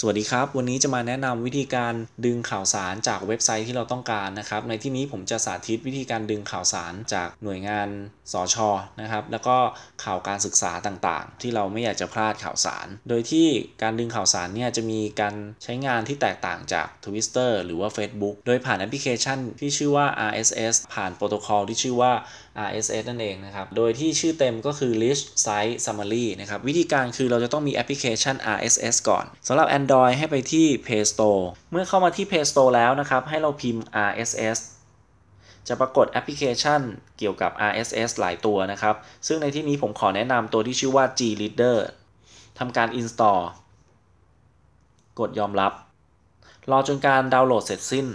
สวัสดีครับ วันนี้จะมาแนะนำวิธีการดึงข่าวสารจากเว็บไซต์ที่เราต้องการนะครับ ในที่นี้ผมจะสาธิตวิธีการดึงข่าวสารจากหน่วยงานสชนะครับ แล้วก็ข่าวการศึกษาต่างๆ ที่เราไม่อยากจะพลาดข่าวสาร โดยที่การดึงข่าวสารเนี่ยจะมีการใช้งานที่แตกต่างจาก Twitter หรือว่า Facebook โดยผ่านแอปพลิเคชันที่ชื่อว่า RSS ผ่านโปรโตคอลที่ชื่อว่า RSS นั่นเองนะครับ โดยที่ชื่อเต็มก็คือ List Site Summary นะครับ วิธีการคือเราจะต้องมีแอปพลิเคชัน RSS ก่อนสำหรับ Android ให้ไปที่ Play Store เมื่อเข้ามาที่ Play Store แล้วนะครับ ให้เราพิมพ์ RSS จะปรากฏแอปพลิเคชันเกี่ยวกับ RSS หลายตัวนะครับ ซึ่งในที่นี้ผมขอแนะนำตัวที่ชื่อว่า Greader ทำการ install กดยอมรับ รอจนการดาวน์โหลดเสร็จสิ้น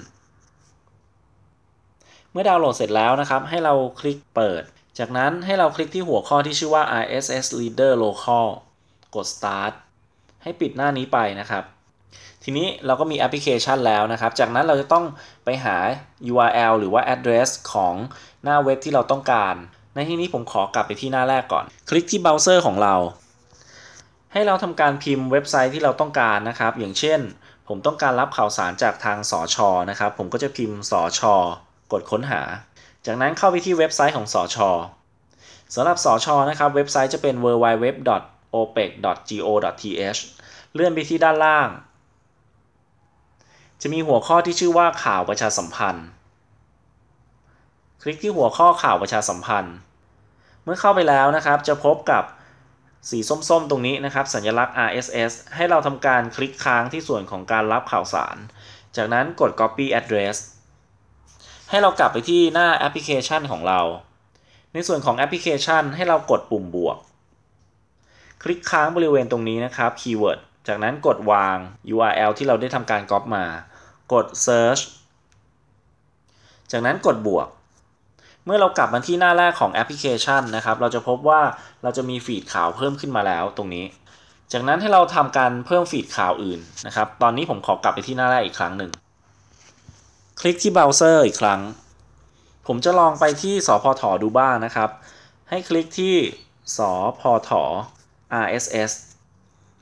เมื่อดาวน์โหลดเสร็จแล้วนะครับ ให้เราคลิกเปิด จากนั้นให้เราคลิกที่หัวข้อที่ชื่อว่า RSS Reader Local กด start ให้ปิดหน้านี้ไปนะครับ ทีนี้เราก็มีแอปพลิเคชันแล้วนะครับ จากนั้นเราจะต้องไปหา URL หรือว่า address ของหน้าเว็บที่เราต้องการ ในที่นี้ผมขอกลับไปที่หน้าแรกก่อน คลิกที่เบราว์เซอร์ของเรา ให้เราทำการพิมพ์เว็บไซต์ที่เราต้องการนะครับ อย่างเช่น ผมต้องการรับข่าวสารจากทางสอชอนะครับ ผมก็จะพิมพ์สอชอกดค้นหา จากนั้นเข้าไปที่เว็บไซต์ของสอชอสำหรับสอชอนะครับ เว็บไซต์จะเป็น www.opec.go.th เลื่อนไปที่ด้านล่าง จะมีหัวข้อที่ชื่อว่าข่าวประชาสัมพันธ์ คลิกที่หัวข้อข่าวประชาสัมพันธ์ เมื่อเข้าไปแล้วนะครับ จะพบกับสีส้มๆ ตรงนี้นะครับ สัญลักษณ์ RSS ให้เราทำการคลิกค้างที่ส่วนของการรับข่าวสาร จากนั้นกด copy address ให้เรากลับไปที่หน้าแอปพลิเคชันของเรา ในส่วนของแอปพลิเคชันให้เรากดปุ่มบวก คลิกค้างบริเวณตรงนี้นะครับ keyword จากนั้นกดวาง URL ที่เราได้ทำการก๊อปมา กด search จากนั้นกดบวก เมื่อเรากลับมาที่หน้าแรกของแอปพลิเคชันนะครับ เราจะพบว่าเราจะมีฟีดข่าวเพิ่มขึ้นมาแล้วตรงนี้ จากนั้นให้เราทำการเพิ่มฟีดข่าวอื่นนะครับ ตอนนี้ผมขอกลับไปที่หน้าแรกอีกครั้งหนึ่ง คลิกที่เบราว์เซอร์อีกครั้ง ผมจะลองไปที่สพทดูบ้างนะครับ ให้คลิกที่สพท RSS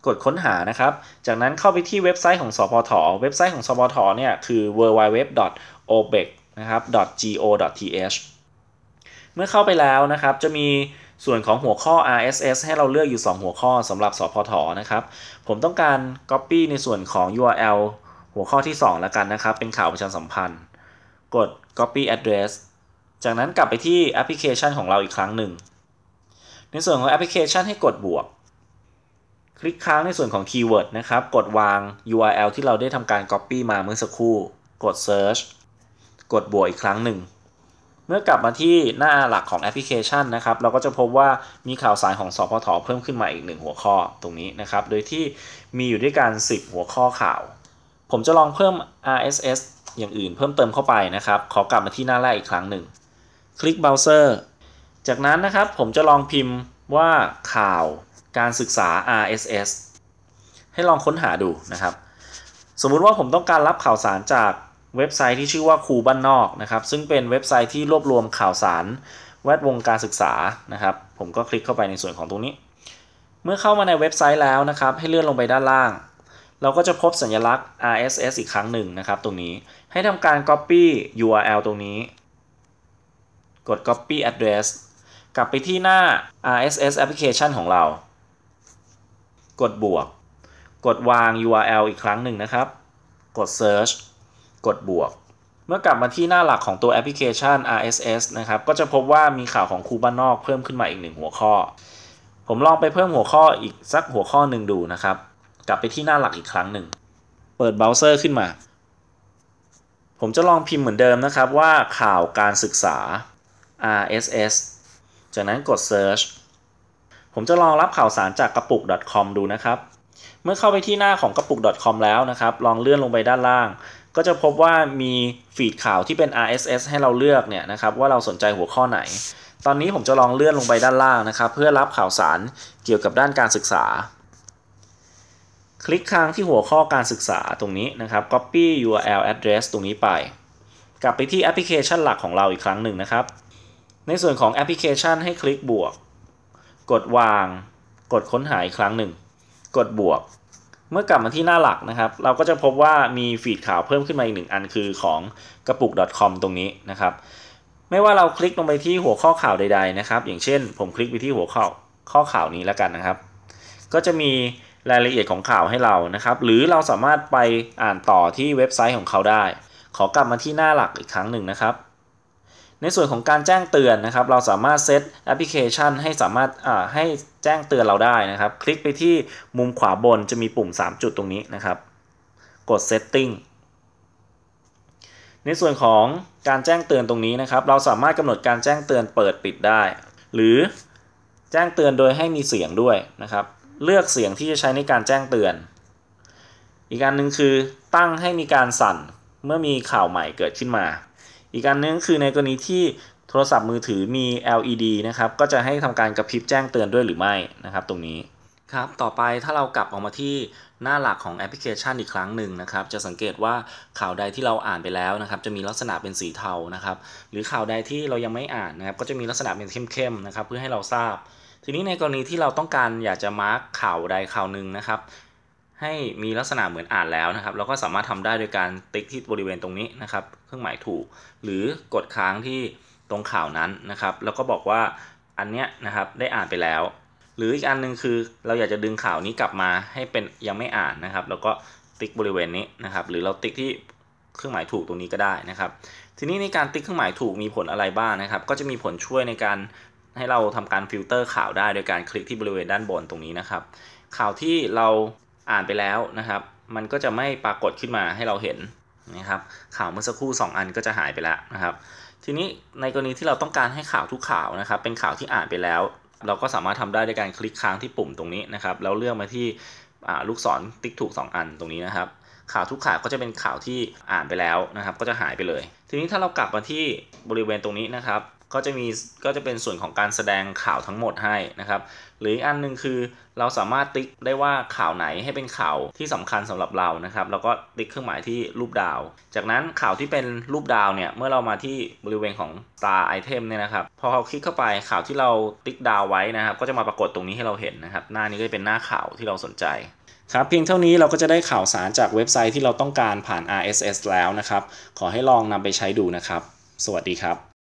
กดค้นหานะครับ จากนั้นเข้าไปที่เว็บไซต์ของสพทเว็บไซต์ของสพทเนี่ยคือ www.obec นะครับ .go.th เมื่อเข้าไปแล้วนะครับจะมีส่วนของหัวข้อ RSS ให้เราเลือกอยู่ 2 หัวข้อสำหรับสพทนะครับ ผมต้องการ Copy ในส่วนของ URL หัวข้อที่ 2 แล้วกันนะครับ เป็นข่าวประชาสัมพันธ์ กด Copy Address จากนั้นกลับไปที่แอปพลิเคชันของเราอีกครั้งหนึ่ง ในส่วนของแอปพลิเคชันให้กดบวก คลิกค้างในส่วนของ Keyword นะครับ กดวาง URL ที่เราได้ทำการ Copy มาเมื่อสักครู่ กด Search กดบวกอีกครั้งหนึ่ง เมื่อกลับมาที่หน้าหลักของแอปพลิเคชันนะครับ เราก็จะพบว่ามีข่าวสารของสพทเพิ่มขึ้นมาอีกหนึ่งหัวข้อตรงนี้นะครับ โดยที่มีอยู่ด้วยกัน 10 หัวข้อข่าว ผมจะลองเพิ่ม RSS อย่างอื่นเพิ่มเติมเข้าไปนะครับ ขอกลับมาที่หน้าแรกอีกครั้งหนึ่ง คลิกเบราว์เซอร์ จากนั้นนะครับผมจะลองพิมพ์ว่าข่าว การศึกษา RSS ให้ลองค้นหาดูนะครับ สมมุติว่าผมต้องการรับข่าวสารจากเว็บไซต์ที่ชื่อว่าครูบ้านนอกนะครับ ซึ่งเป็นเว็บไซต์ที่รวบรวมข่าวสารแวดวงการศึกษานะครับ ผมก็คลิกเข้าไปในส่วนของตรงนี้ เมื่อเข้ามาในเว็บไซต์แล้วนะครับ ให้เลื่อนลงไปด้านล่าง เราก็จะพบสัญลักษณ์ RSS อีกครั้งหนึ่งนะครับตรงนี้ให้ทำการ Copy URL ตรงนี้ กด Copy Address กลับไปที่หน้า RSS Application ของเรา กดบวก กดวาง URL อีกครั้งหนึ่งนะครับ กด Search กดบวก เมื่อกลับมาที่หน้าหลักของตัวแอปพลิเคชัน RSS นะครับ ก็จะพบว่ามีข่าวของครูบ้านนอกเพิ่มขึ้นมาอีกหนึ่งหัวข้อ ผมลองไปเพิ่มหัวข้ออีกสักหัวข้อหนึ่งดูนะครับ กลับไปที่หน้าหลักอีกครั้งหนึ่ง เปิดเบราว์เซอร์ขึ้นมา ผมจะลองพิมพ์เหมือนเดิมนะครับว่าข่าวการศึกษา RSS จากนั้นกด Search ผมจะลองรับข่าวสารจากกระปุก .com ดูนะครับ เมื่อเข้าไปที่หน้าของกระปุก .com แล้วนะครับ ลองเลื่อนลงไปด้านล่าง ก็จะพบว่ามีฟีดข่าวที่เป็น RSS ให้เราเลือกเนี่ยนะครับว่าเราสนใจหัวข้อไหน ตอนนี้ผมจะลองเลื่อนลงไปด้านล่างนะครับ เพื่อรับข่าวสารเกี่ยวกับด้านการศึกษา คลิกค้างที่หัวข้อการศึกษาตรงนี้นะครับ copy URL address ตรงนี้ไป กลับไปที่แอปพลิเคชันหลักของเราอีกครั้งหนึ่งนะครับ ในส่วนของแอปพลิเคชันให้คลิกบวก กดวาง กดค้นหาอีกครั้งหนึ่ง กดบวก เมื่อกลับมาที่หน้าหลักนะครับ เราก็จะพบว่ามีฟีดข่าวเพิ่มขึ้นมาอีกหนึ่งอันคือของกระปุก .com ตรงนี้นะครับ ไม่ว่าเราคลิกลงไปที่หัวข้อข่าวใด ๆนะครับ อย่างเช่น ผมคลิกไปที่หัวข้อข้อข่าวนี้แล้วกันนะครับ ก็จะมีรายละเอียดของข่าวให้เรานะครับ หรือเราสามารถไปอ่านต่อที่เว็บไซต์ของเขาได้ ขอกลับมาที่หน้าหลักอีกครั้งหนึ่งนะครับ ในส่วนของการแจ้งเตือนนะครับ เราสามารถเซตแอปพลิเคชันให้สามารถให้แจ้งเตือนเราได้นะครับ คลิกไปที่มุมขวาบนจะมีปุ่ม 3 จุดตรงนี้นะครับ กด Setting ในส่วนของการแจ้งเตือนตรงนี้นะครับ เราสามารถกำหนดการแจ้งเตือนเปิดปิดได้ หรือแจ้งเตือนโดยให้มีเสียงด้วยนะครับ เลือกเสียงที่จะใช้ในการแจ้งเตือน อีกอันหนึ่งคือตั้งให้มีการสั่นเมื่อมีข่าวใหม่เกิดขึ้นมา อีกอันนึงคือในกรณีที่โทรศัพท์มือถือมี LED นะครับ ก็จะให้ทำการกระพริบแจ้งเตือนด้วยหรือไม่นะครับ ตรงนี้ครับ ต่อไปถ้าเรากลับออกมาที่หน้าหลักของแอปพลิเคชันอีกครั้งหนึ่งนะครับ จะสังเกตว่าข่าวใดที่เราอ่านไปแล้วนะครับ จะมีลักษณะเป็นสีเทานะครับ หรือข่าวใดที่เรายังไม่อ่านนะครับ ก็จะมีลักษณะเป็นเข้มๆนะครับ เพื่อให้เราทราบ ทีนี้ในกรณีที่เราต้องการอยากจะมาร์กข่าวใดข่าวหนึ่งนะครับ ให้มีลักษณะเหมือนอ่านแล้วนะครับ เราก็สามารถทำได้โดยการติ๊กที่บริเวณตรงนี้นะครับ เครื่องหมายถูก หรือกดค้างที่ตรงข่าวนั้นนะครับ แล้วก็บอกว่าอันเนี้ยนะครับได้อ่านไปแล้ว หรืออีกอันนึงคือเราอยากจะดึงข่าวนี้กลับมาให้เป็นยังไม่อ่านนะครับ แล้วก็ติ๊กบริเวณนี้นะครับ หรือเราติ๊กที่เครื่องหมายถูกตรงนี้ก็ได้นะครับ ทีนี้ในการติ๊กเครื่องหมายถูกมีผลอะไรบ้างนะครับ ก็จะมีผลช่วยในการให้เราทำการฟิลเตอร์ข่าวได้โดยการคลิกที่บริเวณด้านบนตรงนี้นะครับ ข่าวที่เรา อ่านไปแล้วนะครับ มันก็จะไม่ปรากฏขึ้นมาให้เราเห็นนะครับ ข่าวเมื่อสักครู่ 2 อันก็จะหายไปแล้วนะครับ ทีนี้ในกรณีที่เราต้องการให้ข่าวทุกข่าวนะครับ เป็นข่าวที่อ่านไปแล้ว เราก็สามารถทำได้ด้วยการคลิกค้างที่ปุ่มตรงนี้นะครับ แล้วเลือกมาที่ลูกศรติ๊กถูก 2 อันตรงนี้นะครับ ข่าวทุกข่าวก็จะเป็นข่าวที่อ่านไปแล้วนะครับ ก็จะหายไปเลย ทีนี้ถ้าเรากลับมาที่บริเวณตรงนี้นะครับ ก็จะมีก็จะเป็นส่วนของการแสดงข่าวทั้งหมดให้นะครับ หรืออีกอันหนึ่งคือเราสามารถติ๊กได้ว่าข่าวไหนให้เป็นข่าวที่สำคัญสำหรับเรานะครับ แล้วก็ติ๊กเครื่องหมายที่รูปดาว จากนั้นข่าวที่เป็นรูปดาวเนี่ยเมื่อเรามาที่บริเวณของ star item เนี่ยนะครับ พอเราคลิกเข้าไปข่าวที่เราติ๊กดาวไว้นะครับ ก็จะมาปรากฏตรงนี้ให้เราเห็นนะครับ หน้านี้ก็จะเป็นหน้าข่าวที่เราสนใจครับเพียงเท่านี้เราก็จะได้ข่าวสารจากเว็บไซต์ที่เราต้องการผ่าน RSS แล้วนะครับ ขอให้ลองนำไปใช้ดูนะครับ สวัสดีครับ